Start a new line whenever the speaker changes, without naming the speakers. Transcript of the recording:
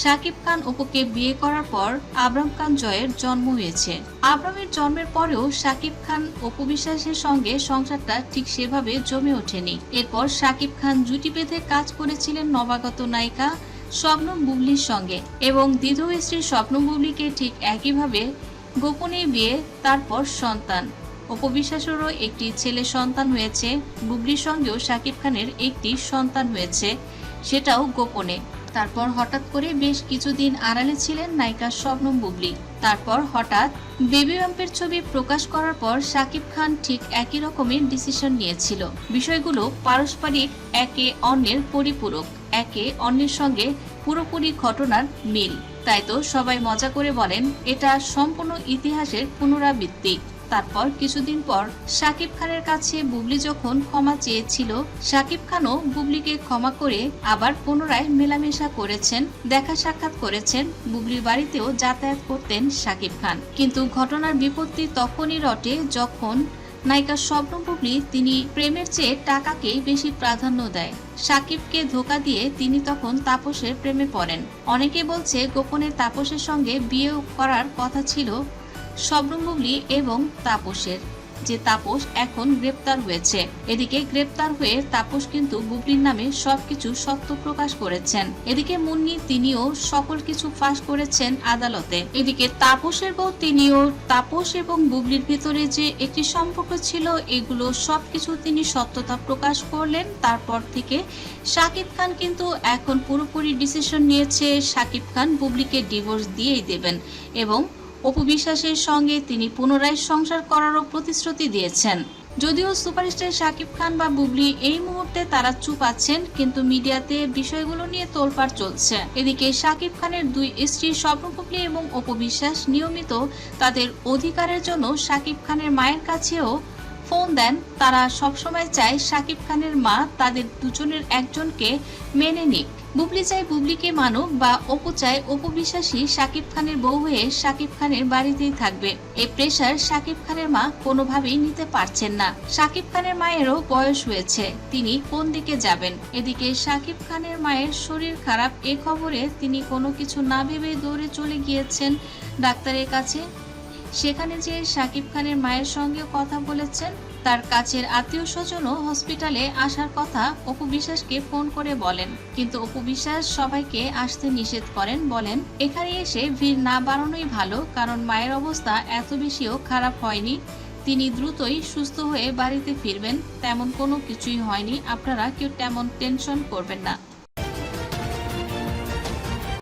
শাকিব খান অপুকে বিয়ে করার পর আবরাম খান জয়ের জন্ম হয়েছে। আবরামের জন্মের পরেও শাকিব খান অপু বিশ্বাসের সঙ্গে সংসারটা ঠিক সেভাবে জমে ওঠেনি। এরপর শাকিব খান জুটি বেঁধে কাজ করেছিলেন নবাগত নায়িকা স্বপ্নম বুবলির সঙ্গে এবং দ্বিতীয় স্ত্রী স্বপ্ন বুবলিকে ঠিক একইভাবে গোপনে বিয়ে, তারপর সন্তান। অপবিশ্বাসেরও একটি ছেলে সন্তান হয়েছে, বুবলির সঙ্গেও শাকিব খানের একটি সন্তান হয়েছে, সেটাও গোপনে। তারপর হঠাৎ করে বেশ কিছুদিন আড়ালে ছিলেন নায়িকা শবনম বুবলি। তারপর হঠাৎ বেবি বাম্পের ছবি প্রকাশ করার পর শাকিব খান ঠিক একই রকমের ডিসিশন নিয়েছিল। বিষয়গুলো পারস্পরিক, একে অন্যের পরিপূরক, একে অন্যের সঙ্গে পুরোপুরি ঘটনার মিল। তাই তো সবাই মজা করে বলেন, এটা সম্পূর্ণ ইতিহাসের পুনরাবৃত্তি। তারপর কিছুদিন পর শাকিব খানের কাছে বুবলি যখন ক্ষমা চেয়েছিল, শাকিব খানও বুবলিকে ক্ষমা করে আবার পুনরায় মেলামেশা করেছেন, দেখা সাক্ষাৎ করেছেন, বুবলির বাড়িতেও যাতায়াত করতেন শাকিব খান। কিন্তু ঘটনার বিপত্তি তখনই রটে যখন নায়িকা স্বপ্ন বুবলি তিনি প্রেমের চেয়ে টাকাকেই বেশি প্রাধান্য দেয়। সাকিবকে ধোকা দিয়ে তিনি তখন তাপসের প্রেমে পড়েন। অনেকে বলছে গোপনে তাপসের সঙ্গে বিয়ে করার কথা ছিল শবনম এবং তাপসের, যে তাপস এখন গ্রেপ্তার হয়েছে। এদিকে গ্রেপ্তার হয়ে তাপস কিন্তু বুবলির নামে সবকিছু সত্য প্রকাশ করেছেন। এদিকে মুন্নি তিনিও সকল কিছু ফাঁস করেছেন আদালতে। এদিকে তাপসের বউ তিনিও তাপস এবং বুবলির ভিতরে যে একটি সম্পর্ক ছিল, এগুলো সবকিছু তিনি সত্যতা প্রকাশ করলেন। তারপর থেকে শাকিব খান কিন্তু এখন পুরোপুরি ডিসিশন নিয়েছে শাকিব খান বুবলিকে ডিভোর্স দিয়েই দেবেন এবং অপু বিশ্বাসের সঙ্গে তিনি পুনরায় সংসার করারও প্রতিশ্রুতি দিয়েছেন। যদিও সুপারস্টার শাকিব খান বা বুবলি এই মুহূর্তে তারা চুপ আছেন, কিন্তু মিডিয়াতে বিষয়গুলো নিয়ে তোলপাড় চলছে। এদিকে শাকিব খানের দুই স্ত্রী স্বপ্ন বুবলি এবং অপবিশ্বাস নিয়মিত তাদের অধিকারের জন্য শাকিব খানের মায়ের কাছেও ফোন দেন, তারা সবসময় চায় শাকিব খানের মা তাদের দুজনের একজনকে মেনে নিক। বুবলি চায় বুবলিকে মানুক বা অপু চায় অপু বিশ্বাসী শাকিব খানের বউ হয়ে শাকিব খানের বাড়িতেই থাকবে। এই প্রেশার শাকিব খানের মা কোনোভাবেই নিতে পারছেন না। শাকিব খানের মায়েরও বয়স হয়েছে, তিনি কোন দিকে যাবেন? এদিকে শাকিব খানের মায়ের শরীর খারাপ, এ খবরে তিনি কোনো কিছু না ভেবে দৌড়ে চলে গিয়েছেন ডাক্তারের কাছে। সেখানে যে শাকিব খানের মায়ের সঙ্গেও কথা বলেছেন, তার কাছের আত্মীয় স্বজনও হসপিটালে আসার কথা অপু বিশ্বাসকে ফোন করে বলেন। কিন্তু অপু বিশ্বাস সবাইকে আসতে নিষেধ করেন, বলেন, এখানে এসে ভিড় না বাড়ানোই ভালো, কারণ মায়ের অবস্থা এত বেশিও খারাপ হয়নি। তিনি দ্রুতই সুস্থ হয়ে বাড়িতে ফিরবেন, তেমন কোনো কিছুই হয়নি। আপনারা কেউ তেমন টেনশন করবেন না।